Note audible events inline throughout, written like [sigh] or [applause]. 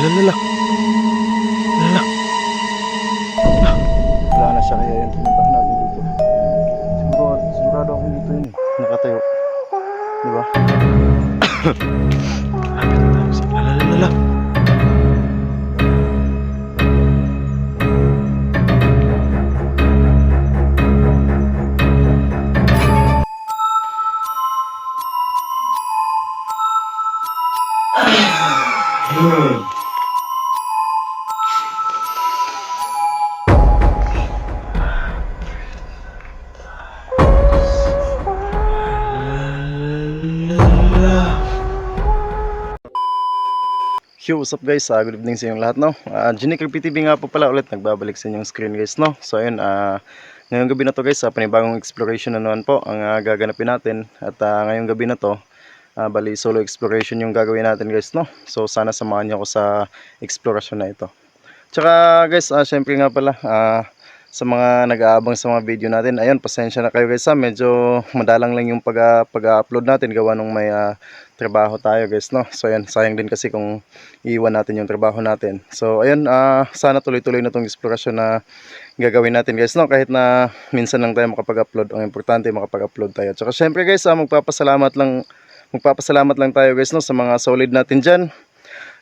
Lalala. Lalala. Yo, what's up guys? Ah, good evening sa inyong lahat, no? Uh, Genic PTV nga po pala ulit, nagbabalik sa inyong screen guys, no? So ayun, ah, ngayong gabi na to guys, sa panibagong exploration na naman po ang ah, gaganapin natin. At ah, ngayong gabi na to, ah, bali solo exploration yung gagawin natin guys, no? So sana samahan niyo ako sa exploration na ito. Tsaka guys, ah, syempre nga pala, ah, sa mga nag-aabang sa mga video natin, ayun, pasensya na kayo guys ha, medyo madalang lang yung pag, ah, pag-upload natin gawa nung may ah, trabaho tayo guys, no? So ayun, sayang din kasi kung iiwan natin yung trabaho natin. So ayun, ah, sana tuloy-tuloy na tong explorasyon na gagawin natin guys, no? Kahit na minsan lang tayo makapag-upload, ang importante makapag-upload tayo. Tsaka syempre guys, ah, magpapasalamat lang magpapasalamat lang tayo guys no sa mga solid natin diyan.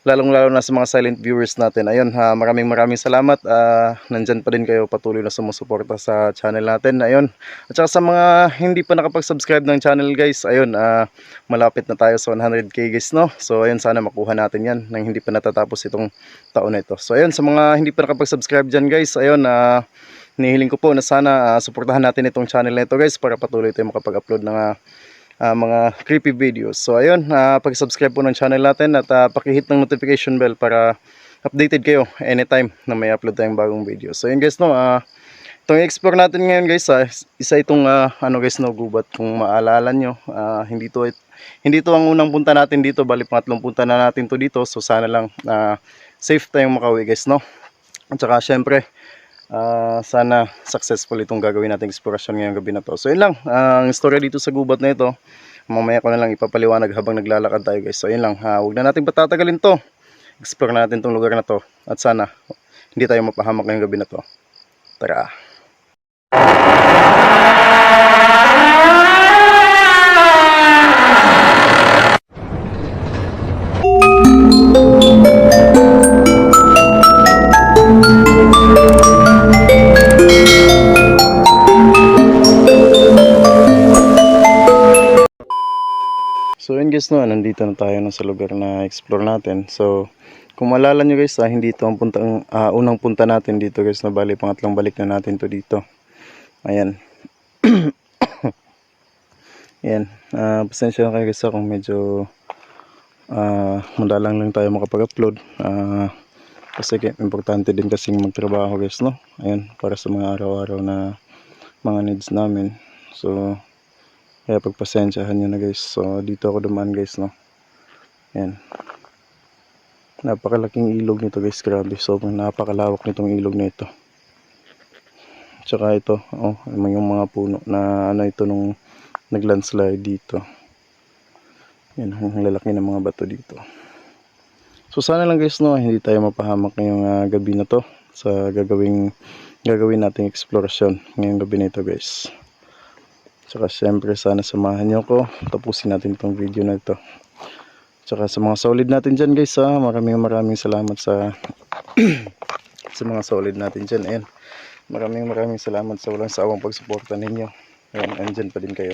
Lalong lalo na sa mga silent viewers natin. Ayun, ha, maraming maraming salamat. Ah, nandyan pa din kayo patuloy na sumusuporta sa channel natin. Ayun. At saka sa mga hindi pa nakapag-subscribe ng channel guys, ayun, ah, malapit na tayo sa 100k guys no. So ayun, sana makuha natin 'yan nang hindi pa natatapos itong taon na ito. So ayun, sa mga hindi pa nakapag-subscribe diyan guys, ayun, ah, nihiling ko po na sana ah, suportahan natin itong channel na ito guys para patuloy tayong makapag-upload ng ah, ah, mga creepy videos. So ayun, ah, pag-subscribe po ng channel natin at ah, paki-hit ng notification bell para updated kayo anytime na may upload tayong bagong video. So yun guys no, ah, itong explore natin ngayon guys, ah, isa itong ah, ano guys no, gubat kung maalala nyo. ah, hindi to hindi to ang unang punta natin dito, bali pangatlong punta na natin to dito. So sana lang na safe tayong makauwi guys no. At saka syempre, ah, sana successful itong gagawin nating explorasyon ngayong gabi na to. So yun lang, ah, ang story dito sa gubat na ito, mamaya ko na lang ipapaliwanag habang naglalakad tayo guys. So yun lang, ha, huwag na natin patatagalin to. Explore na natin tong lugar na to. At sana, hindi tayo mapahamak ngayong gabi na to. Tara. Guys no, nandito na tayo na sa lugar na explore natin. So kung maalala nyo guys, ah, hindi ito ang puntang, ah, unang punta natin dito guys na bali pangatlong balik na natin to dito. Ayan. [coughs] Ayan. Ah, pasensya na kayo guys ah, kung medyo ah, madalang lang tayo makapag-upload. Ah, kasi importante din kasing magtrabaho guys no. Ayan, para sa mga araw-araw na mga needs namin. So, kaya pagpasensyahan nyo na guys. So dito ako dumaan guys no. Yan. Napakalaking ilog nito guys. Grabe. Sobrang napakalawak nitong ilog na ito. Tsaka ito. Oh, yung mga puno na ano ito nung naglandslide dito. Yan. Ang lalaki ng mga bato dito. So sana lang guys no. Hindi tayo mapahamak ngayong ah, gabi na to. Sa gagawing gagawin nating explorasyon ngayong gabi na ito guys. Tsaka syempre sana samahan nyo ko. Tapusin natin itong video na ito. Tsaka sa mga solid natin dyan guys ha. Maraming maraming salamat sa [clears throat] sa mga solid natin dyan. Ayan. Maraming maraming salamat sa walang sawang pagsuporta ninyo. Ayan, andyan pa din kayo.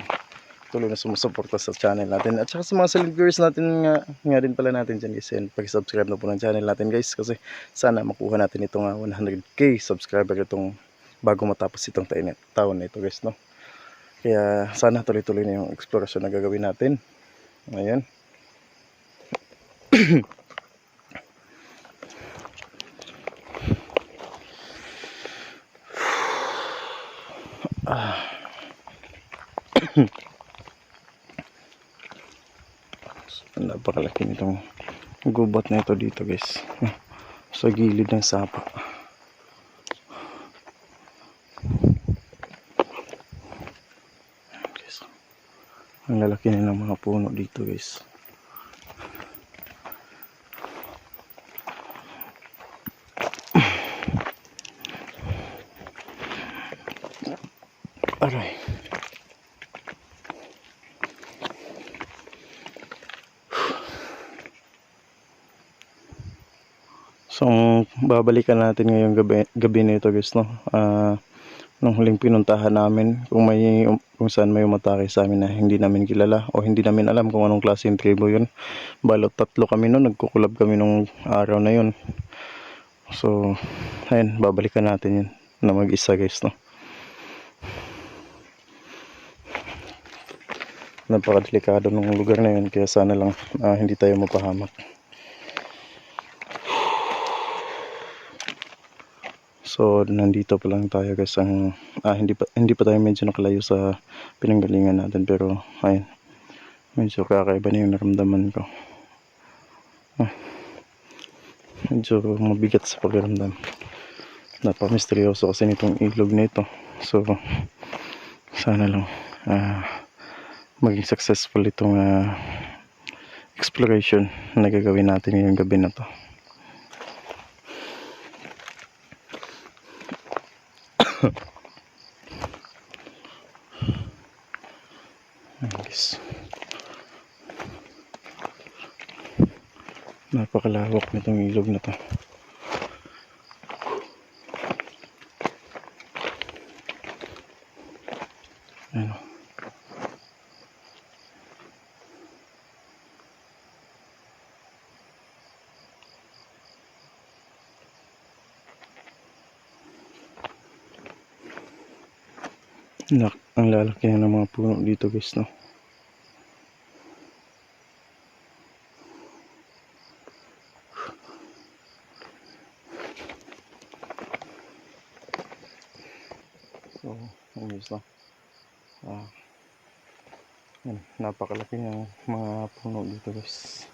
Tuloy na sumusuporta sa channel natin. At saka sa mga solid viewers natin nga, nga din pala natin dyan guys. Ayan, pag-subscribe na po ng channel natin guys. Kasi sana makuha natin itong ah, 100k subscriber itong bago matapos itong taon na ito guys no. Kaya sana tuloy-tuloy na yung explorasyon na gagawin natin. Ayan. [coughs] Ah. Napakalaki nitong gubat na ito dito guys. [laughs] Sa gilid ng sapa. lalaki na ng mga puno dito guys aray So, babalikan natin ngayong gabi, gabi na ito guys, no? Uh, nung huling pinuntahan namin, kung may kung saan may umatake sa amin na hindi namin kilala o hindi namin alam kung anong klaseng tribo yun. Balot tatlo kami noon, nagkukulab kami nung araw na yun. So, ayun, babalikan natin yun na mag-isa guys, no? Napakadelikado ng lugar na yun, kaya sana lang ah, hindi tayo mapahamak. So, nandito pa lang tayo guys. Ang, ah, hindi, pa, hindi pa tayo medyo nakalayo sa pinanggalingan natin. Pero, ayun. Medyo kakaiba na yung naramdaman ko. Ah, medyo mabigat sa pakiramdam. Napaka-misteryoso kasi nitong ilog nito. So, sana lang ah, maging successful itong ah, exploration na gagawin natin ngayong gabi na to. Guys. Napakalawak nitong ilog na to. Ang lalaki ng mga puno dito guys no. So, ang guys no. Ah, yan, napakalaki ng mga puno dito guys.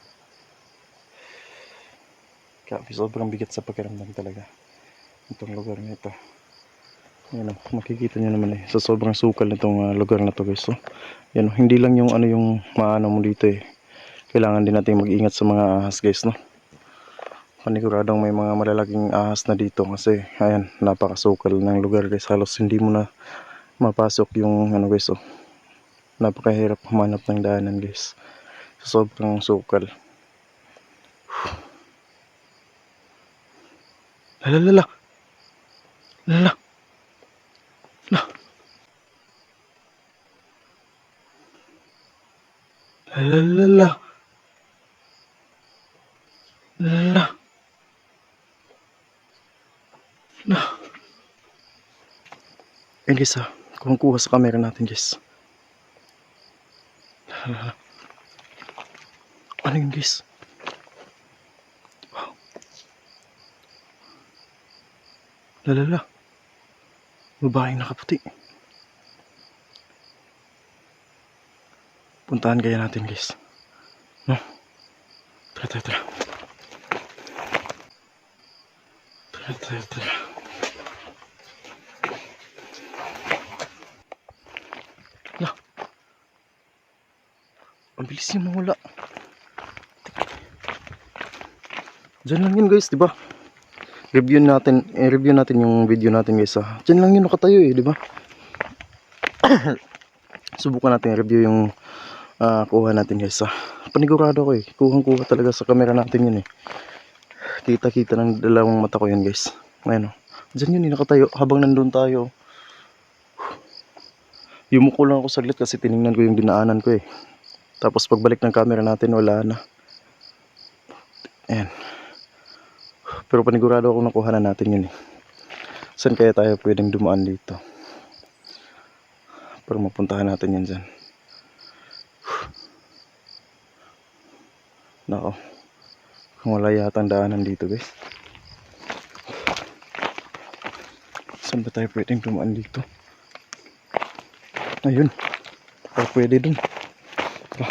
Kaya sobrang bigat sa pakiramdam talaga. Itong lugar na ito. Yan o, makikita nyo naman eh. Sa sobrang sukal nitong ah, lugar na to guys. So, yan o, hindi lang yung ano yung maano mo dito eh. Kailangan din natin mag-ingat sa mga ahas guys no. Paniguradong may mga malalaking ahas na dito kasi ayan, napakasukal ng lugar guys. Halos hindi mo na mapasok yung ano guys oh. Napakahirap humanap ng daanan guys. Sa sobrang sukal. Lalalala. Lala. La. Lalalala. La. La. Ayun guys ah. Kumukuha sa camera natin guys. La. Ano yun guys? Wow. Lalala. Babaeng nakaputi. Puntahan kaya natin guys. No? Tara, tara, tara. Tara, tara, tara. La. Ang bilis niya mawala. Diyan lang yun guys, di ba? Review natin, eh, review natin yung video natin guys ah. Diyan lang yun nakatayo eh, di ba? [coughs] Subukan natin review yung ah, kuha natin guys ah. Panigurado ko eh, kuhang kuha talaga sa camera natin yun eh. Kita-kita ng dalawang mata ko yun guys. Ayan oh. Diyan yun eh, nakatayo habang nandun tayo. Yumuko lang ako saglit kasi tiningnan ko yung dinaanan ko eh. Tapos pagbalik ng camera natin, wala na. Ayan. Pero panigurado ako nakuha na natin yun eh. Saan kaya tayo pwedeng dumaan dito? Para mapuntahan natin yan dyan. Nako. Kung wala yata ang dito guys. Saan ba tayo pwedeng dumaan dito? Ayun. Baka pwede dun. Tara.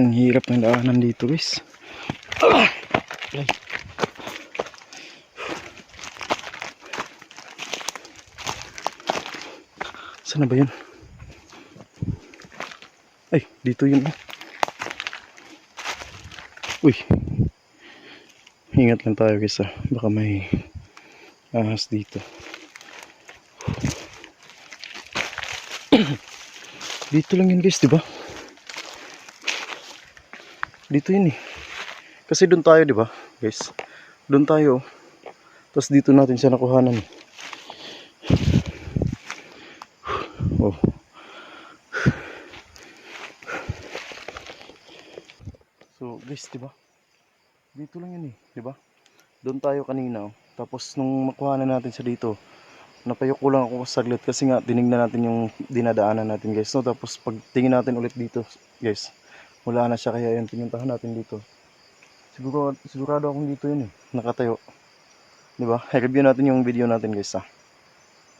Ang hirap ng daanan dito guys. Ah! Ay. Saan na ba yun? Ay, dito yun. oh. Uy. Ingat lang tayo guys ah. Baka may ahas dito. [clears throat] dito lang yun guys, di ba? Dito yun eh. Kasi doon tayo, di ba? Guys. Doon tayo. Tapos dito natin siya nakuhanan. Oh. So, guys, di ba? Dito lang yun eh, di ba? Doon tayo kanina. oh. Tapos nung makuha na natin siya dito, napayuko lang ako saglit kasi nga tinignan natin yung dinadaanan natin guys. No? Tapos pag tingin natin ulit dito, guys, wala na siya kaya yun, pinuntahan natin dito. Siguro, sigurado akong dito yun eh, nakatayo. Di ba? I-review natin yung video natin guys ah.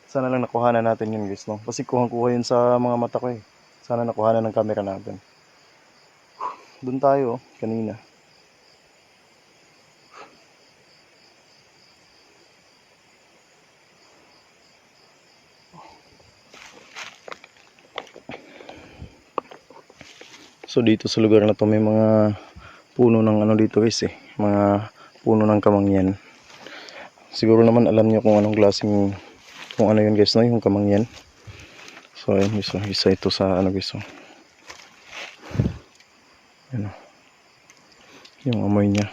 Sana lang nakuha na natin yun guys no. Kasi kuhang-kuha yun sa mga mata ko eh. Sana nakuha na ng camera natin. Doon tayo oh, kanina. So dito sa lugar na to may mga puno ng ano dito guys eh. Mga puno ng kamangyan. Siguro naman alam niyo kung anong klaseng kung ano yun guys no, yung kamangyan. So ayun guys, oh, isa ito sa ano guys oh. Yan oh. Yung amoy niya.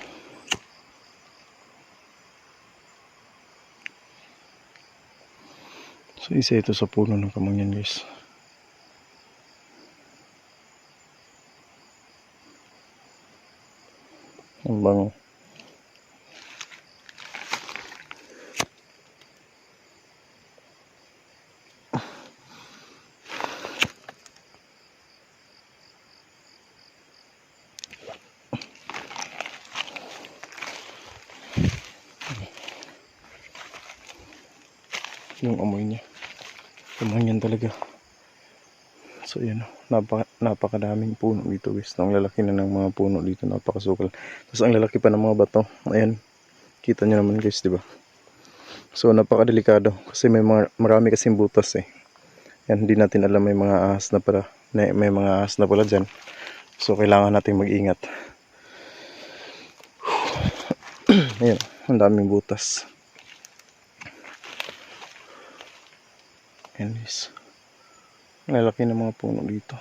So isa ito sa puno ng kamangyan guys. Ang bango. Yung amoy niya. Kamangyan talaga. So yun, napaka, napakadaming puno dito guys. Ang lalaki na ng mga puno dito, napakasukal. Tapos ang lalaki pa ng mga bato. Ayan, kita nyo naman guys, di ba? So napakadelikado kasi may mga, marami kasing butas eh. Yan, hindi natin alam may mga ahas na pala. May, may mga ahas na pala dyan. So kailangan natin mag-ingat. [clears throat] Ayan, ang daming butas. Ayan guys. Lalaki ng mga puno dito.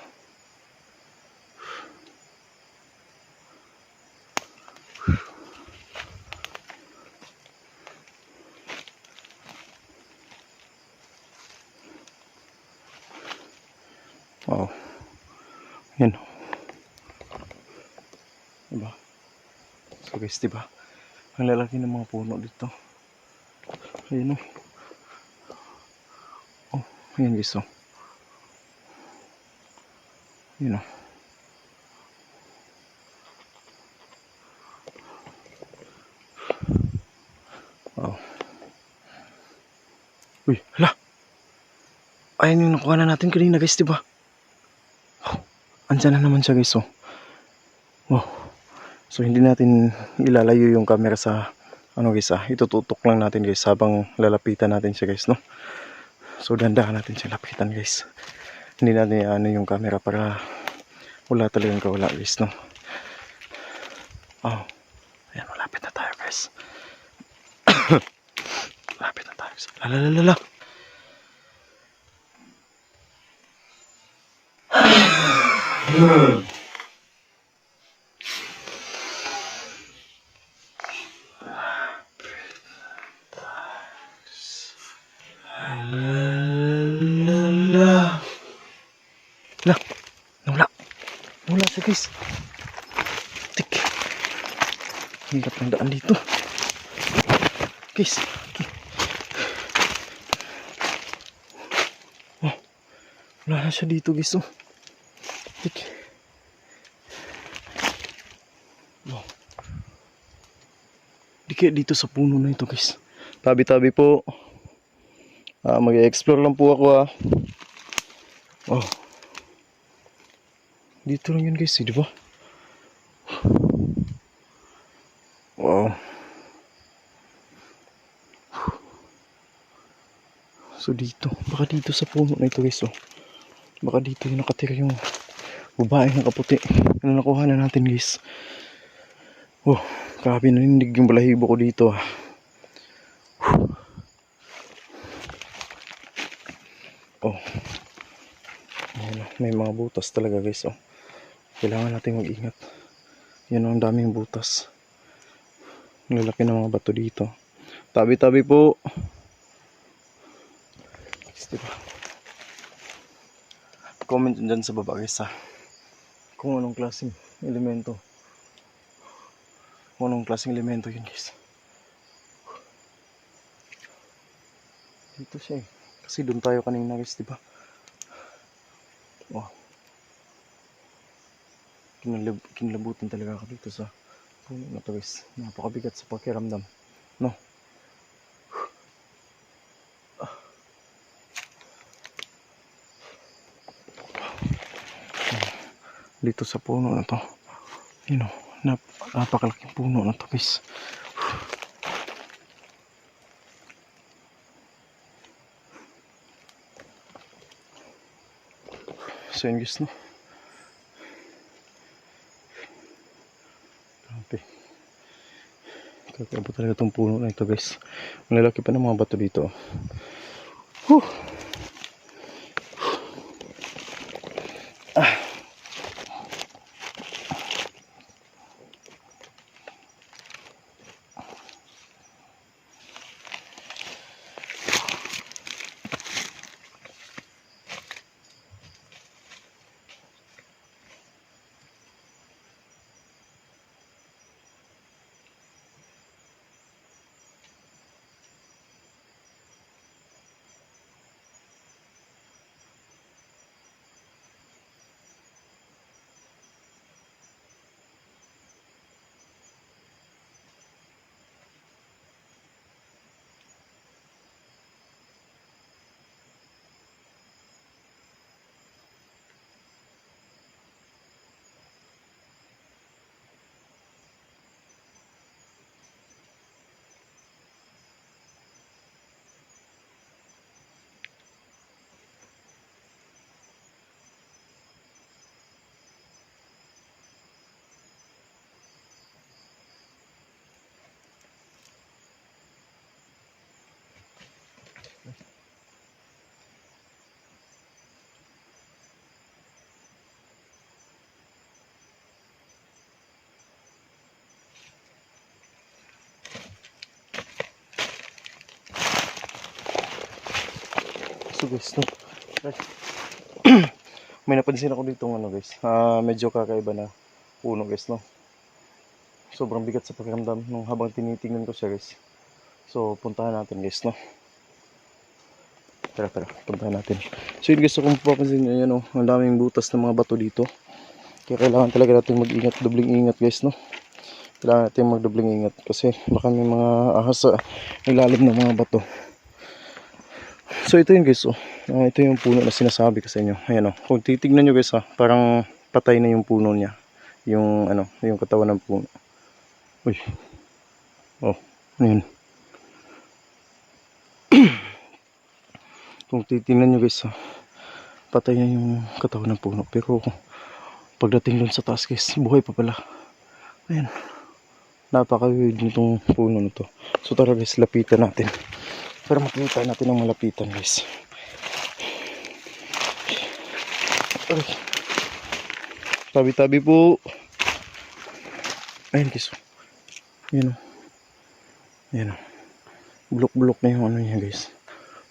Wow. Yan. Diba? So guys, diba? Ang lalaki ng mga puno dito. Ayun o. Oh, ayan guys oh. Yun o. Wow. Uy, hala. Ayan yung nakuha na natin kanina guys, di ba? Oh, andyan na naman siya guys, oh. Wow. So, hindi natin ilalayo yung camera sa, ano guys, ah. Itututok lang natin guys habang lalapitan natin siya guys, no? So, dandahan natin siya lapitan guys. Hindi natin ano yung camera para wala talagang kawala guys, no? Oh. Ayan, malapit na tayo guys. [coughs] malapit na tayo. Lalalala. La. [sighs] guys. Tik. Hirap ng daan dito. Guys. Oh. Wala na siya dito guys. Oh. Tik. Wow. Di dito sa puno na ito guys. Tabi-tabi po. Ah, mag-explore lang po ako ah. Dito lang yun guys, eh, di ba? Wow. So dito, baka dito sa puno na ito guys, oh. Baka dito yung nakatira yung babae na kaputi. Ano nakuha na natin guys. Oh, grabe naninig yung balahibo ko dito ah. Oh. Ayan, oh, may mga butas talaga guys oh. Kailangan natin mag-ingat. Yan ang daming butas. Lalaki ng mga bato dito. Tabi-tabi po. Guys, diba? Comment dyan sa baba guys ha. Kung anong klaseng elemento. Kung anong klaseng elemento yun guys. Dito siya eh. Kasi doon tayo kanina guys, di ba? Kinalab kinalabutan talaga ako dito sa puno na to guys. Napakabigat sa pakiramdam. No? Dito sa puno na to. Yun oh, nap napakalaking puno na to guys. So yun guys no. Kakaiba talaga itong puno na ito guys. Ang lalaki pa ng mga bato dito. Whew. So guys, no. [clears throat] May napansin ako dito ano guys. Ah, medyo kakaiba na puno guys, no. Sobrang bigat sa pakiramdam nung habang tinitingnan ko siya guys. So, puntahan natin guys, no. Tara, tara, puntahan natin. So yun guys, kung papansin nyo, yan oh, ang daming butas ng mga bato dito. Kaya kailangan talaga natin mag-ingat, dobling ingat guys, no. Kailangan natin magdobling ingat kasi baka may mga ahas sa ilalim ng mga bato. So ito yun guys, oh. Ah, ito yung puno na sinasabi ko sa inyo. Ayan oh. Kung titignan nyo guys ha, parang patay na yung puno niya. Yung ano, yung katawan ng puno. Uy. Oh, ano? [clears throat] Kung titignan nyo guys ha, patay na yung katawan ng puno. Pero pagdating dun sa taas guys, buhay pa pala. Ayan. Napaka-weird nitong puno na to. So tara guys, lapitan natin. Para makita natin ang malapitan guys. Tabi-tabi po. Ayun guys. Yan o. Yan o. Bulok-bulok na yung ano niya guys.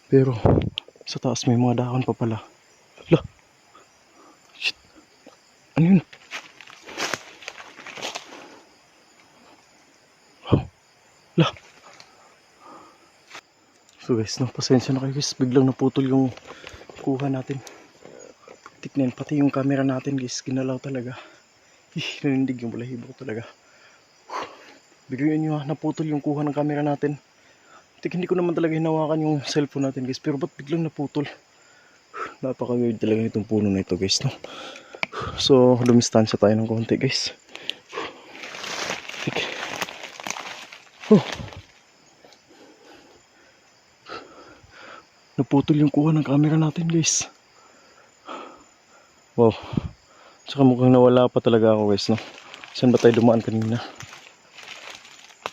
Pero sa taas may mga dahon pa pala. Hala. Shit. Ano yun? So guys, no, pasensya na kayo guys. Biglang naputol yung kuha natin. Tignan, pati yung camera natin guys, ginalaw talaga. Ih, nanindig yung balahibo ko talaga. Bigyan nyo ha, naputol yung kuha ng camera natin. Tik, hindi ko naman talaga hinawakan yung cellphone natin guys, pero ba't biglang naputol? Napaka-weird talaga itong puno na ito guys, no? So, lumistansya tayo ng konti guys. Tik. Oh. Naputol yung kuha ng camera natin guys. Wow. Tsaka mukhang nawala pa talaga ako guys, no? Saan ba tayo dumaan kanina?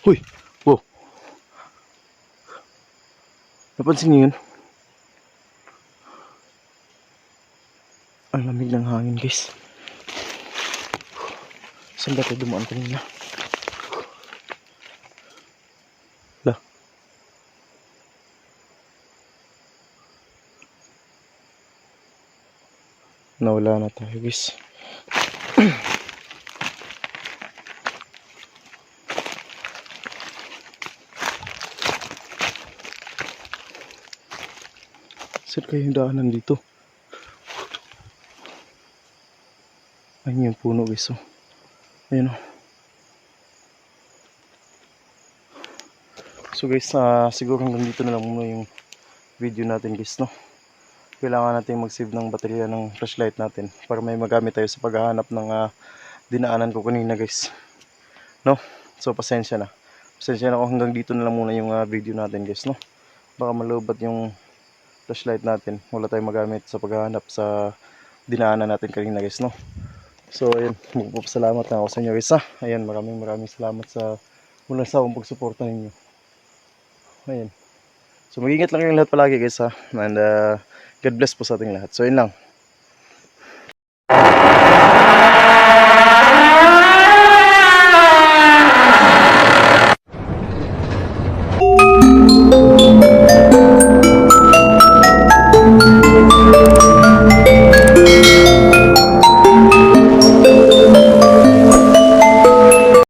Uy! Wow! Napansin niyo yun? Ang lamig ng hangin guys. Saan ba tayo dumaan kanina? Nawala na tayo guys. Saan kayo yung daanan dito? Ayun yung puno guys oh. Ayun oh. So guys, ah, siguro hanggang dito na lang muna yung video natin guys no. Kailangan natin mag-save ng baterya ng flashlight natin para may magamit tayo sa paghahanap ng ah, dinaanan ko kanina guys. No? So pasensya na. Pasensya na ako hanggang dito na lang muna yung ah, video natin guys no. Baka malubat yung flashlight natin. Wala tayong magamit sa paghahanap sa dinaanan natin kanina guys no. So ayun, magpapasalamat na ako sa inyo guys ha. Ayan, maraming maraming salamat sa mula sa akong pagsuporta ninyo. Ayan. So mag-ingat lang kayong lahat palagi guys ha. And uh, God bless po sa ating lahat. So yun lang.